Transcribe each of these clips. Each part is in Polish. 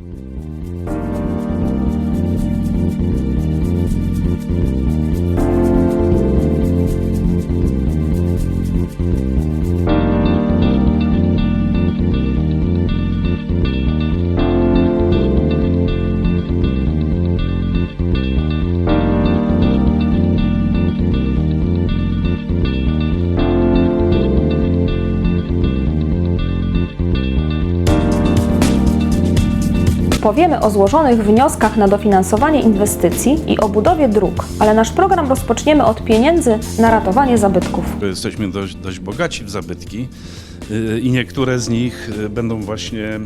Mm-hmm. Powiemy o złożonych wnioskach na dofinansowanie inwestycji i o budowie dróg, ale nasz program rozpoczniemy od pieniędzy na ratowanie zabytków. Jesteśmy dość, dość bogaci w zabytki y, i niektóre z nich y, będą właśnie e,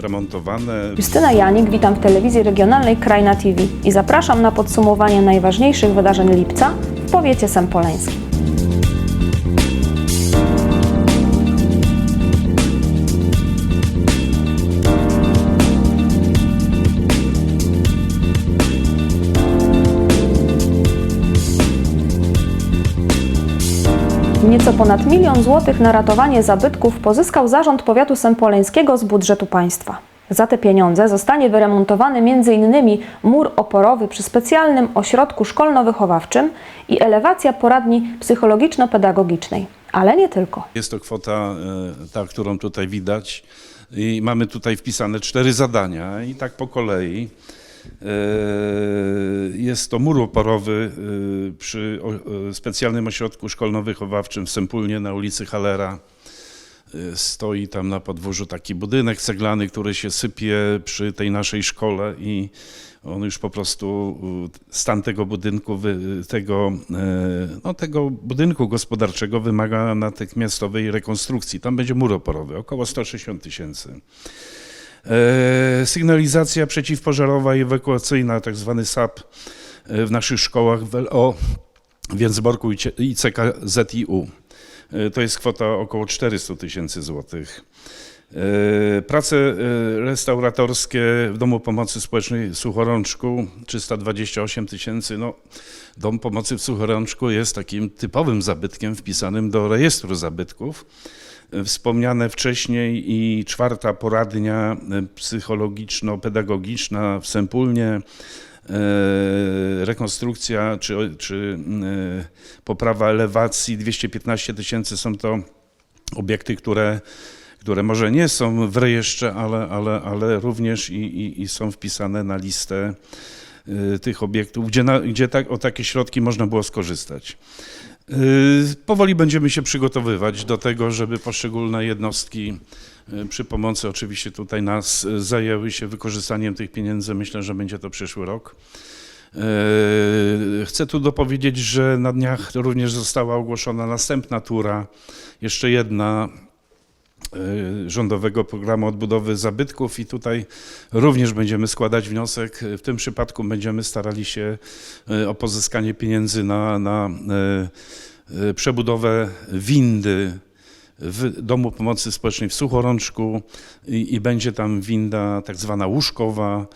remontowane. Justyna Janik, witam w telewizji regionalnej Krajna TV i zapraszam na podsumowanie najważniejszych wydarzeń lipca w powiecie sępoleńskim. Nieco ponad milion złotych na ratowanie zabytków pozyskał Zarząd Powiatu Sępoleńskiego z budżetu państwa. Za te pieniądze zostanie wyremontowany m.in. mur oporowy przy specjalnym ośrodku szkolno-wychowawczym i elewacja poradni psychologiczno-pedagogicznej. Ale nie tylko. Jest to kwota e, ta, którą tutaj widać. I mamy tutaj wpisane cztery zadania i tak po kolei. Jest to mur oporowy e, przy e, specjalnym ośrodku szkolno-wychowawczym w Sępólnie na ulicy Halera. E, Stoi tam na podwórzu taki budynek ceglany, który się sypie przy tej naszej szkole i on już po prostu stan tego budynku, tego, e, no, tego budynku gospodarczego wymaga natychmiastowej rekonstrukcji. Tam będzie mur oporowy, około 160 tysięcy. E, Sygnalizacja przeciwpożarowa i ewakuacyjna, tak zwany SAP w naszych szkołach w LO, Więcborku i CKZIU. E, To jest kwota około 400 tysięcy złotych. E, Prace e, restauratorskie w Domu Pomocy Społecznej w Suchorączku 328 tysięcy. No, Dom Pomocy w Suchorączku jest takim typowym zabytkiem wpisanym do rejestru zabytków. E, Wspomniane wcześniej i czwarta poradnia e, psychologiczno-pedagogiczna w Sępólnie, e, rekonstrukcja czy, czy e, poprawa elewacji 215 tysięcy są to obiekty, które, które może nie są w rejestrze, ale, ale, ale również i, i, i są wpisane na listę y, tych obiektów, gdzie, na, gdzie tak, o takie środki można było skorzystać. Powoli będziemy się przygotowywać do tego, żeby poszczególne jednostki przy pomocy oczywiście tutaj nas y, zajęły się wykorzystaniem tych pieniędzy. Myślę, że będzie to przyszły rok. E, Chcę tu dopowiedzieć, że na dniach również została ogłoszona następna tura, jeszcze jedna e, rządowego programu odbudowy zabytków i tutaj również będziemy składać wniosek. W tym przypadku będziemy starali się e, o pozyskanie pieniędzy na, na e, e, przebudowę windy w Domu Pomocy Społecznej w Suchorączku i, i będzie tam winda tak zwana łóżkowa,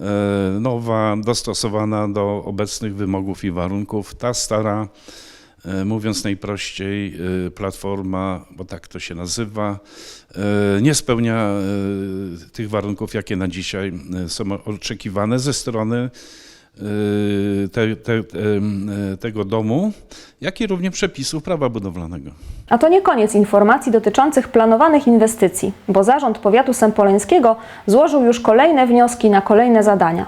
e, nowa, dostosowana do obecnych wymogów i warunków. Ta stara, e, mówiąc najprościej, e, platforma, bo tak to się nazywa, nie spełnia tych warunków, jakie na dzisiaj są oczekiwane ze strony e, te, te, em, e, tego domu, jak i również przepisów prawa budowlanego. A to nie koniec informacji dotyczących planowanych inwestycji, bo Zarząd Powiatu Sępoleńskiego złożył już kolejne wnioski na kolejne zadania.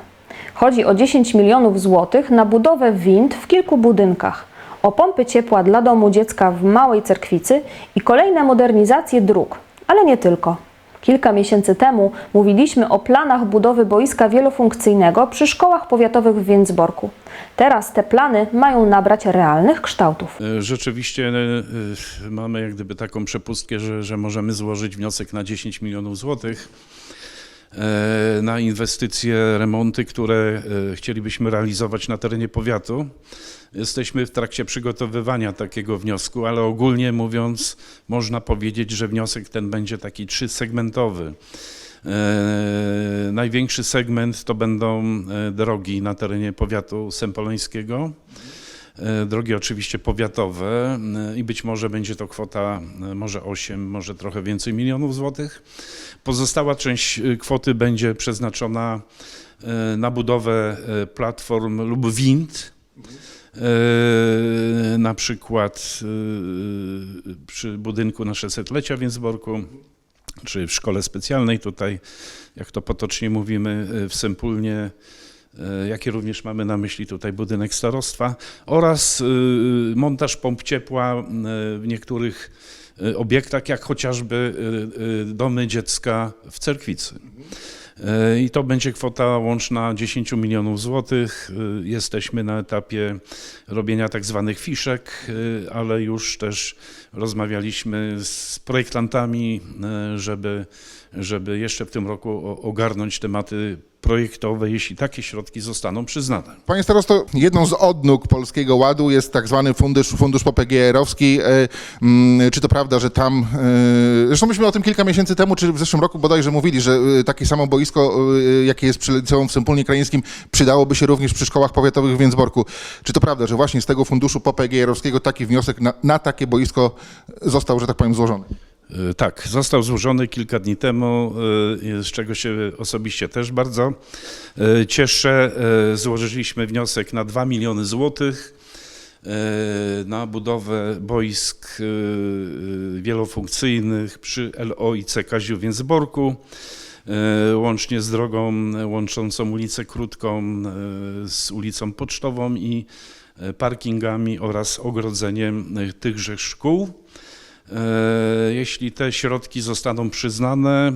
Chodzi o 10 milionów złotych na budowę wind w kilku budynkach, o pompy ciepła dla domu dziecka w Małej Cerkwicy i kolejne modernizacje dróg, ale nie tylko. Kilka miesięcy temu mówiliśmy o planach budowy boiska wielofunkcyjnego przy szkołach powiatowych w Więcborku. Teraz te plany mają nabrać realnych kształtów. E, Rzeczywiście e, e, mamy jak gdyby taką przepustkę, że, że możemy złożyć wniosek na 10 milionów złotych na inwestycje, remonty, które chcielibyśmy realizować na terenie powiatu. Jesteśmy w trakcie przygotowywania takiego wniosku, ale ogólnie mówiąc, można powiedzieć, że wniosek ten będzie taki trzysegmentowy. E, Największy segment to będą e, drogi na terenie powiatu sępoleńskiego. e, drogi oczywiście powiatowe i być może będzie to kwota może 8, może trochę więcej milionów złotych. Pozostała część kwoty będzie przeznaczona na budowę platform lub wind. E, Na przykład e, przy budynku na 600-lecia w Więcborku, czy w szkole specjalnej tutaj, jak to potocznie mówimy, e, w Sempulnie, jakie również mamy na myśli tutaj budynek starostwa oraz montaż pomp ciepła w niektórych obiektach, jak chociażby domy dziecka w Cerkwicy. I to będzie kwota łączna 10 milionów złotych. E, Jesteśmy na etapie robienia tak zwanych fiszek, e, ale już też rozmawialiśmy z projektantami, e, żeby, żeby jeszcze w tym roku ogarnąć tematy projektowe, jeśli takie środki zostaną przyznane. Panie starosto, jedną z odnóg Polskiego Ładu jest tak zwany fundusz, fundusz PPGR-owski. E, mm, Czy to prawda, że tam... e, Zresztą myśmy o tym kilka miesięcy temu, czy w zeszłym roku bodajże mówili, że e, takie samo boisko, jakie jest przy liceum w Sempólnie Krajeńskim, przydałoby się również przy szkołach powiatowych w Więcborku. Czy to prawda, że właśnie z tego funduszu PPGR-owskiego taki wniosek na, na takie boisko został, że tak powiem, złożony? E, Tak, został złożony kilka dni temu, e, z czego się osobiście też bardzo e, cieszę. Złożyliśmy wniosek na 2 miliony złotych na budowę boisk wielofunkcyjnych przy LO i C Kaziu w Więcborku, e, łącznie z drogą łączącą ulicę Krótką z ulicą Pocztową i parkingami oraz ogrodzeniem tychże szkół. E, Jeśli te środki zostaną przyznane,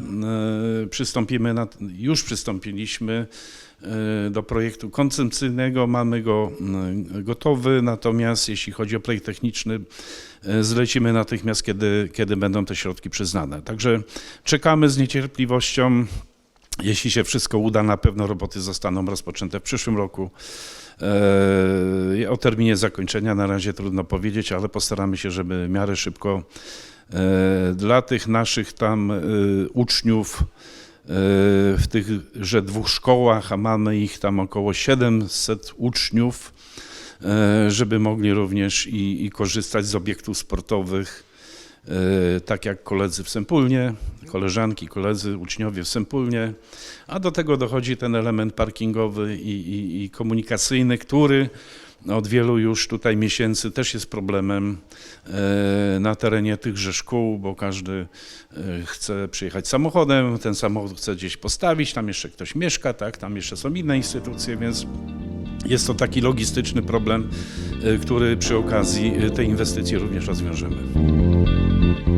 e, przystąpimy na, już przystąpiliśmy e, do projektu koncepcyjnego, mamy go gotowy, natomiast jeśli chodzi o projekt techniczny, zlecimy natychmiast, kiedy, kiedy będą te środki przyznane. Także czekamy z niecierpliwością. Jeśli się wszystko uda, na pewno roboty zostaną rozpoczęte w przyszłym roku. E, O terminie zakończenia na razie trudno powiedzieć, ale postaramy się, żeby w miarę szybko e, dla tych naszych tam e, uczniów w tychże dwóch szkołach, a mamy ich tam około 700 uczniów, żeby mogli również i, i korzystać z obiektów sportowych, tak jak koledzy w Sempulnie, koleżanki, koledzy, uczniowie w Sempulnie, a do tego dochodzi ten element parkingowy i, i, i komunikacyjny, który od wielu już tutaj miesięcy też jest problemem e, na terenie tychże szkół, bo każdy e, chce przyjechać samochodem, ten samochód chce gdzieś postawić, tam jeszcze ktoś mieszka, tak, tam jeszcze są inne instytucje, więc jest to taki logistyczny problem, który przy okazji tej inwestycji również rozwiążemy. A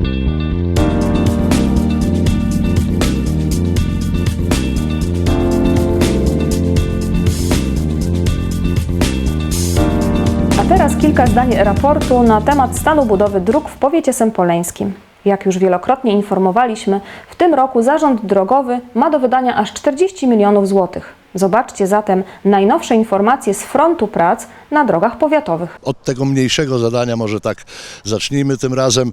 teraz kilka zdań raportu na temat stanu budowy dróg w powiecie sępoleńskim. Jak już wielokrotnie informowaliśmy, w tym roku zarząd drogowy ma do wydania aż 40 milionów złotych. Zobaczcie zatem najnowsze informacje z frontu prac na drogach powiatowych. Od tego mniejszego zadania może tak zacznijmy tym razem.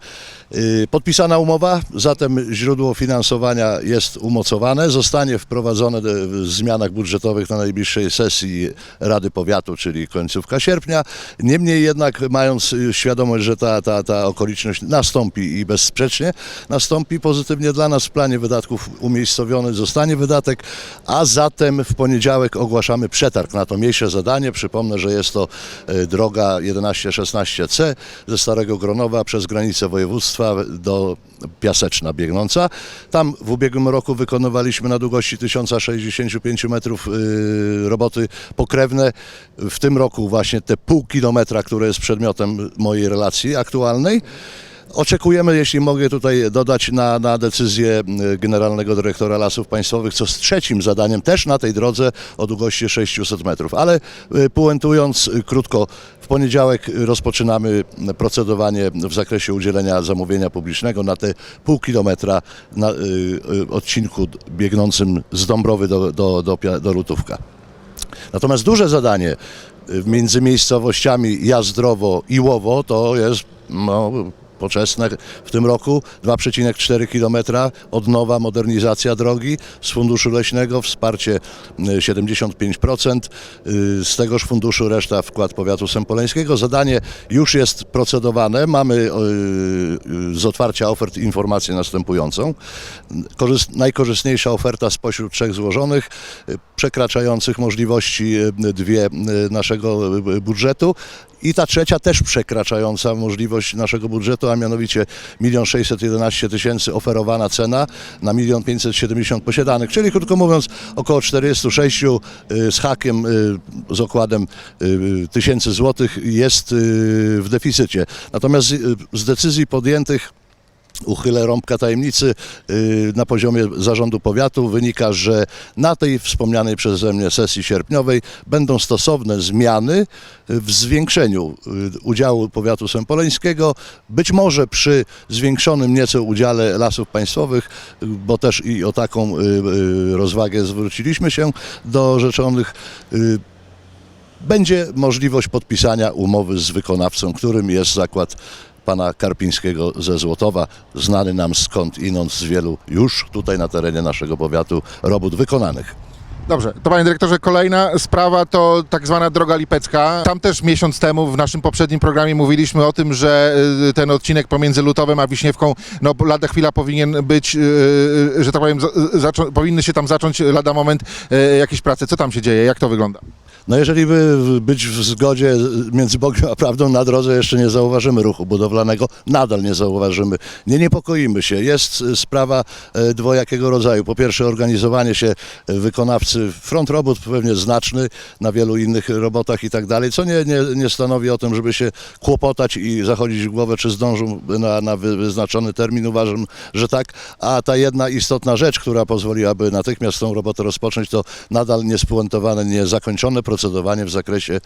Yy, Podpisana umowa, zatem źródło finansowania jest umocowane. Zostanie wprowadzone de- w zmianach budżetowych na najbliższej sesji Rady Powiatu, czyli końcówka sierpnia. Niemniej jednak mając y, świadomość, że ta, ta, ta okoliczność nastąpi i bezsprzecznie nastąpi pozytywnie dla nas w planie wydatków umiejscowiony zostanie wydatek, a zatem w poniedziałek ogłaszamy przetarg na to mniejsze zadanie. Przypomnę, że jest to e, droga 1116C ze Starego Gronowa przez granicę województwa do Piaseczna biegnąca. Tam w ubiegłym roku wykonywaliśmy na długości 1065 metrów y, roboty pokrewne. W tym roku właśnie te pół kilometra, które jest przedmiotem mojej relacji aktualnej. Oczekujemy, jeśli mogę tutaj dodać, na, na decyzję Generalnego Dyrektora Lasów Państwowych, co z trzecim zadaniem też na tej drodze o długości 600 metrów. Ale y, puentując y, krótko, w poniedziałek rozpoczynamy procedowanie w zakresie udzielenia zamówienia publicznego na te pół kilometra na y, odcinku biegnącym z Dąbrowy do, do, do, do Rutówka. Natomiast duże zadanie między miejscowościami Jazdrowo i Łowo to jest no, poczesne w tym roku, 2,4 km, odnowa, modernizacja drogi z funduszu leśnego, wsparcie y, 75%, y, z tegoż funduszu reszta wkład powiatu sępoleńskiego. Zadanie już jest procedowane, mamy y, y, z otwarcia ofert informację następującą. Korzyst, najkorzystniejsza oferta spośród trzech złożonych, y, przekraczających możliwości y, dwie y, naszego y, budżetu. I ta trzecia też przekraczająca możliwość naszego budżetu, a mianowicie 1 611 tysięcy oferowana cena na 1 570 posiadanych, czyli krótko mówiąc około 46 y, z hakiem, z okładem tysięcy złotych jest w deficycie. Natomiast z decyzji podjętych uchylę rąbka tajemnicy y, na poziomie zarządu powiatu wynika, że na tej wspomnianej przeze mnie sesji sierpniowej będą stosowne zmiany w zwiększeniu y, udziału powiatu sępoleńskiego, być może przy zwiększonym nieco udziale lasów państwowych, bo też i o taką y, rozwagę zwróciliśmy się do rzeczonych. będzie możliwość podpisania umowy z wykonawcą, którym jest zakład pana Karpińskiego ze Złotowa, znany nam skąd inąd z wielu już tutaj na terenie naszego powiatu robót wykonanych. Dobrze, to panie dyrektorze, kolejna sprawa to tak zwana droga lipecka. Tam też miesiąc temu w naszym poprzednim programie mówiliśmy o tym, że y, ten odcinek pomiędzy Lutowem a Wiśniewką, no lada chwila powinien być, y, y, że tak powiem, powinny się tam zacząć lada moment jakieś prace. Co tam się dzieje? Jak to wygląda? No jeżeli by być w zgodzie między Bogiem a prawdą na drodze jeszcze nie zauważymy ruchu budowlanego, nadal nie zauważymy. Nie niepokoimy się. Jest y, sprawa e, dwojakiego rodzaju. Po pierwsze organizowanie się e, wykonawcy, front robót pewnie znaczny na wielu innych robotach i tak dalej, co nie, nie, nie stanowi o tym, żeby się kłopotać i zachodzić w głowę, czy zdążą na, na wy- wyznaczony termin. Uważam, że tak. A ta jedna istotna rzecz, która pozwoliłaby natychmiast tą robotę rozpocząć, to nadal niespuentowane, niezakończone procedowanie w zakresie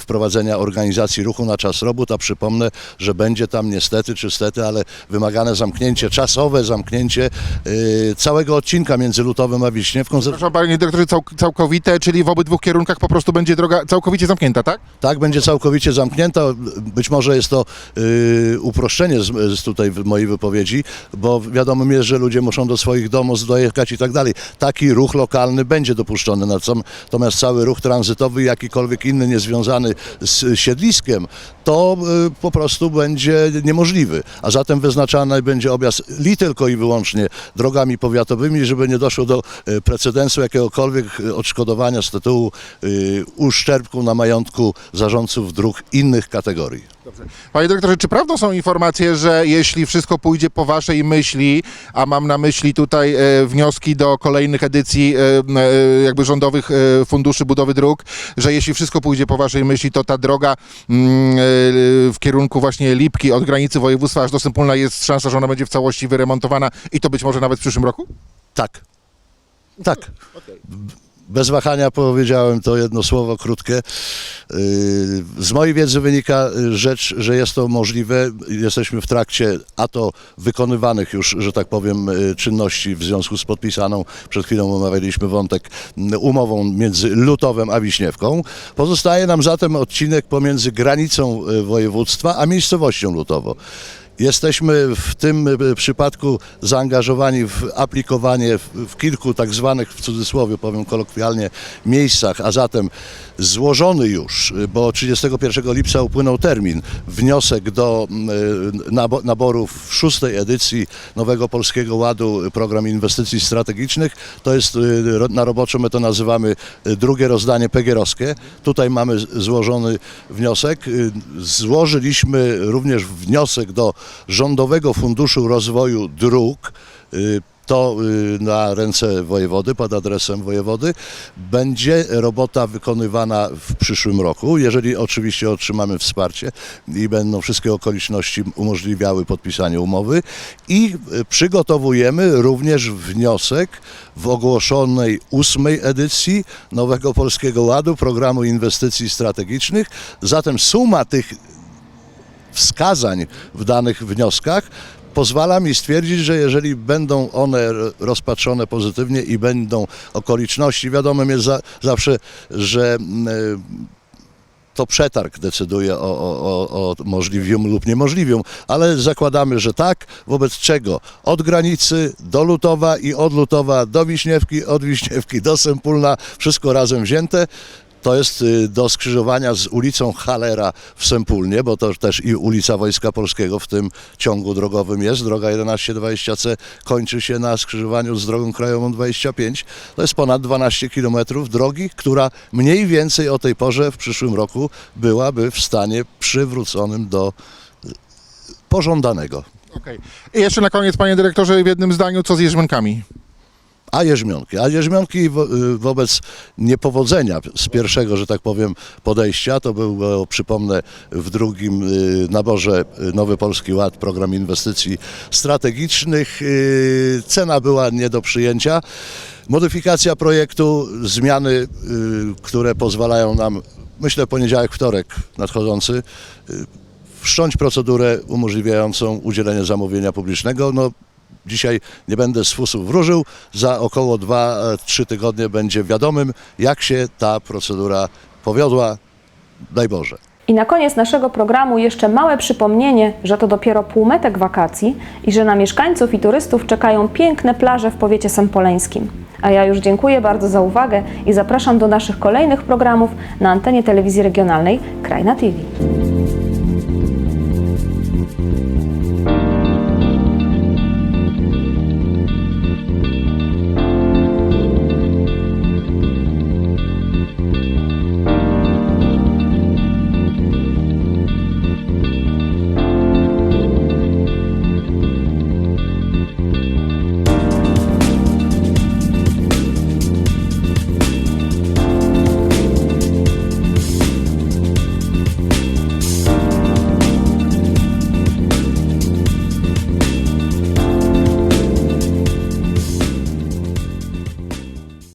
wprowadzenia organizacji ruchu na czas robót, a przypomnę, że będzie tam niestety czy stety, ale wymagane zamknięcie, czasowe zamknięcie yy, całego odcinka między Lutowem a Wiśniewką. Ze- Proszę panie dyrektorze, cał, całkowite, czyli w obydwu kierunkach po prostu będzie droga całkowicie zamknięta, tak? Tak, będzie całkowicie zamknięta. Być może jest to yy, uproszczenie z, z tutaj w mojej wypowiedzi, bo wiadomo jest, że ludzie muszą do swoich domów dojechać i tak dalej. Taki ruch lokalny będzie dopuszczony, natomiast cały ruch tranzytowy, jakikolwiek inny niezwiązany z siedliskiem, to yy, po prostu będzie niemożliwy. A zatem wyznaczany będzie objazd li tylko i wyłącznie drogami powiatowymi, żeby nie doszło do yy, precedensu jakiegokolwiek yy, odszkodowania z tytułu uszczerbku na majątku zarządców dróg innych kategorii. Panie dyrektorze, czy prawdą są informacje, że jeśli wszystko pójdzie po waszej myśli, a mam na myśli tutaj e, wnioski do kolejnych edycji e, e, jakby rządowych e, funduszy budowy dróg, że jeśli wszystko pójdzie po waszej myśli, to ta droga mm, e, w kierunku właśnie Lipki od granicy województwa aż do Sępólna jest szansa, że ona będzie w całości wyremontowana i to być może nawet w przyszłym roku? Tak. Tak. Bez wahania powiedziałem to jedno słowo krótkie. Yy, Z mojej wiedzy wynika y, rzecz, że jest to możliwe. Jesteśmy w trakcie, a to wykonywanych już, że tak powiem, y, czynności w związku z podpisaną, przed chwilą omawialiśmy wątek, y, umową między Lutowem a Wiśniewką. Pozostaje nam zatem odcinek pomiędzy granicą y, województwa a miejscowością Lutowo. Jesteśmy w tym y, przypadku zaangażowani w aplikowanie w, kilku tak zwanych, w cudzysłowie powiem kolokwialnie, miejscach, a zatem złożony już, bo 31 lipca upłynął termin, wniosek do nabo- naboru w szóstej edycji Nowego Polskiego Ładu y, Program Inwestycji Strategicznych. To jest, na roboczo my to nazywamy drugie rozdanie PGR-owskie. Tutaj mamy złożony wniosek. Złożyliśmy również wniosek do Rządowego Funduszu Rozwoju Dróg. Y, To y, na ręce wojewody, pod adresem wojewody. Będzie robota wykonywana w przyszłym roku, jeżeli oczywiście otrzymamy wsparcie i będą wszystkie okoliczności umożliwiały podpisanie umowy. I y, przygotowujemy również wniosek w ogłoszonej ósmej edycji Nowego Polskiego Ładu, Programu Inwestycji Strategicznych. Zatem suma tych wskazań w danych wnioskach pozwala mi stwierdzić, że jeżeli będą one rozpatrzone pozytywnie i będą okoliczności, wiadomym jest za, zawsze, że e, to przetarg decyduje o, o, o, możliwium lub niemożliwium, ale zakładamy, że tak, wobec czego od granicy do Lutowa i od Lutowa do Wiśniewki, od Wiśniewki do Sępólna, wszystko razem wzięte. To jest y, do skrzyżowania z ulicą Halera w Sępólnie, bo to też i ulica Wojska Polskiego w tym ciągu drogowym jest. Droga 1120C kończy się na skrzyżowaniu z drogą krajową 25. To jest ponad 12 km drogi, która mniej więcej o tej porze w przyszłym roku byłaby w stanie przywróconym do y, pożądanego. Okej. I jeszcze na koniec, panie dyrektorze, w jednym zdaniu, co z jeżmionkami? A jeżmionki. A jeżmionki wo, y, wobec niepowodzenia z pierwszego, że tak powiem, podejścia, to był, e, przypomnę, w drugim y, naborze y, Nowy Polski Ład, program inwestycji strategicznych. Cena była nie do przyjęcia. Modyfikacja projektu, zmiany, które pozwalają nam, myślę, poniedziałek, wtorek nadchodzący, wszcząć procedurę umożliwiającą udzielenie zamówienia publicznego. No, dzisiaj nie będę z fusów wróżył, za około 2-3 tygodnie będzie wiadomym, jak się ta procedura powiodła. Daj Boże. I na koniec naszego programu jeszcze małe przypomnienie, że to dopiero półmetek wakacji i że na mieszkańców i turystów czekają piękne plaże w powiecie sępoleńskim. A ja już dziękuję bardzo za uwagę i zapraszam do naszych kolejnych programów na antenie telewizji regionalnej Krajna TV.